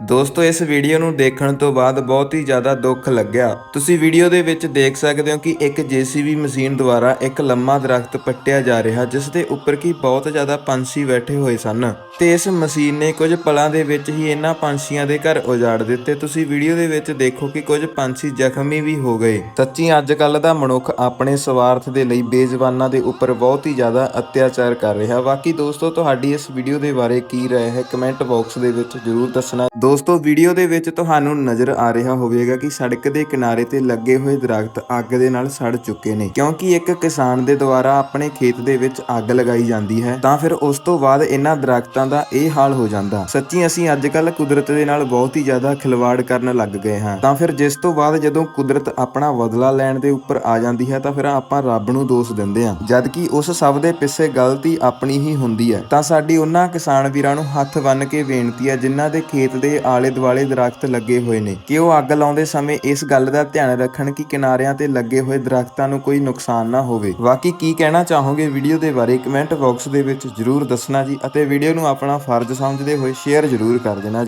ਦੋਸਤੋ, ਇਸ ਵੀਡੀਓ ਨੂੰ ਦੇਖਣ ਤੋਂ ਬਾਅਦ ਬਹੁਤ ਹੀ ਜ਼ਿਆਦਾ ਦੁੱਖ ਲੱਗਿਆ। ਤੁਸੀਂ ਵੀਡੀਓ ਦੇ ਵਿੱਚ ਦੇਖ ਸਕਦੇ ਹੋ ਕਿ ਇੱਕ ਜੀਸੀਬੀ ਮਸ਼ੀਨ ਦੁਆਰਾ ਇੱਕ ਲੰਮਾ ਦਰਖਤ ਪੱਟਿਆ ਜਾ ਰਿਹਾ, ਜਿਸ ਦੇ ਉੱਪਰ ਕੀ ਬਹੁਤ ਜ਼ਿਆਦਾ ਪੰਛੀ ਬੈਠੇ ਹੋਏ ਸਨ। ਤੇ ਇਸ ਮਸ਼ੀਨ ਨੇ ਕੁਝ ਪਲਾਂ ਦੇ ਵਿੱਚ ਹੀ ਇਹਨਾਂ ਪੰਛੀਆਂ ਦੇ ਘਰ ਉਜਾੜ ਦਿੱਤੇ। ਤੁਸੀਂ ਵੀਡੀਓ ਦੇ ਵਿੱਚ ਦੇਖੋ ਕਿ ਕੁਝ ਪੰਛੀ ਜ਼ਖਮੀ ਵੀ ਹੋ ਗਏ। ਸੱਚੀ ਅੱਜ ਕੱਲ ਦਾ ਮਨੁੱਖ ਆਪਣੇ ਸਵਾਰਥ ਦੇ ਲਈ ਬੇਜ਼ਬਾਨਾਂ ਦੇ ਉੱਪਰ ਬਹੁਤ ਹੀ ਜ਼ਿਆਦਾ ਅਤਿਆਚਾਰ ਕਰ ਰਿਹਾ। ਬਾਕੀ ਦੋਸਤੋ, ਤੁਹਾਡੀ ਇਸ ਵੀਡੀਓ ਦੇ ਬਾਰੇ ਕੀ ਰਾਏ ਹੈ, ਕਮੈਂਟ ਬਾਕਸ ਦੇ ਵਿੱਚ ਜਰੂਰ ਦੱਸਣਾ। ਦੋਸਤੋ, ਵੀਡੀਓ ਦੇ ਵਿੱਚ ਤੁਹਾਨੂੰ ਨਜ਼ਰ ਆ ਰਿਹਾ ਹੋਵੇਗਾ ਕਿ ਸੜਕ ਦੇ ਕਿਨਾਰੇ ਤੇ ਲੱਗੇ ਹੋਏ ਦਰਖਤ ਅੱਗ ਦੇ ਨਾਲ ਸੜ ਚੁੱਕੇ ਨੇ, ਕਿਉਂਕਿ ਇੱਕ ਕਿਸਾਨ ਦੇ ਦੁਆਰਾ ਆਪਣੇ ਖੇਤ ਦੇ ਵਿੱਚ ਅੱਗ ਲਗਾਈ ਜਾਂਦੀ ਹੈ, ਤਾਂ ਫਿਰ ਉਸ ਤੋਂ ਬਾਅਦ ਇਹਨਾਂ ਦਰਖਤਾਂ ਦਾ ਇਹ ਹਾਲ ਹੋ ਜਾਂਦਾ। ਸੱਚੀ ਅਸੀਂ ਅੱਜ ਕੱਲ ਕੁਦਰਤ ਦੇ ਨਾਲ ਬਹੁਤ ਹੀ ਜ਼ਿਆਦਾ ਖਿਲਵਾੜ ਕਰਨ ਲੱਗ ਗਏ ਹਾਂ। ਤਾਂ ਫਿਰ ਜਿਸ ਤੋਂ ਬਾਅਦ ਜਦੋਂ ਕੁਦਰਤ ਆਪਣਾ ਬਦਲਾ ਲੈਣ ਦੇ ਉੱਪਰ ਆ ਜਾਂਦੀ ਹੈ, ਤਾਂ ਫਿਰ ਆਪਾਂ ਰੱਬ ਨੂੰ ਦੋਸ਼ ਦਿੰਦੇ ਹਾਂ। ਜਦ ਕਿ ਉਸ ਸਭ ਦੇ ਪਿੱਛੇ ਗਲਤੀ ਆਪਣੀ ਹੀ ਹੁੰਦੀ ਹੈ, ਤਾਂ ਸਾਡੀ ਉਹਨਾਂ ਕਿਸਾਨ ਵੀਰਾਂ ਨੂੰ ਹੱਥ ਬੰਨ ਕੇ ਬੇਨਤੀ ਹੈ, ਜਿਨ੍ਹਾਂ ਦੇ ਖੇਤ ਦੇ ਆਲੇ ਦੁਆਲੇ ਦਰਖਤ ਲੱਗੇ ਹੋਏ ਨੇ। ਕਿ ਉਹ ਅੱਗ ਲਾਉਂਦੇ ਸਮੇਂ ਇਸ ਗੱਲ ਦਾ ਧਿਆਨ ਰੱਖਣ ਕਿ ਕਿਨਾਰਿਆਂ ਤੇ ਲੱਗੇ ਹੋਏ ਦਰਖਤਾਂ ਨੂੰ ਕੋਈ ਨੁਕਸਾਨ ਨਾ ਹੋਵੇ? ਬਾਕੀ ਕੀ ਕਹਿਣਾ ਚਾਹੋਗੇ ਵੀਡੀਓ ਦੇ ਬਾਰੇ ਕਮੈਂਟ ਬਾਕਸ ਦੇ ਵਿੱਚ ਜਰੂਰ ਦੱਸਣਾ ਜੀ ਅਤੇ ਵੀਡੀਓ ਨੂੰ ਆਪਣਾ ਫਰਜ਼ ਸਮਝਦੇ ਹੋਏ ਸ਼ੇਅਰ ਜਰੂਰ ਕਰ ਦੇਣਾ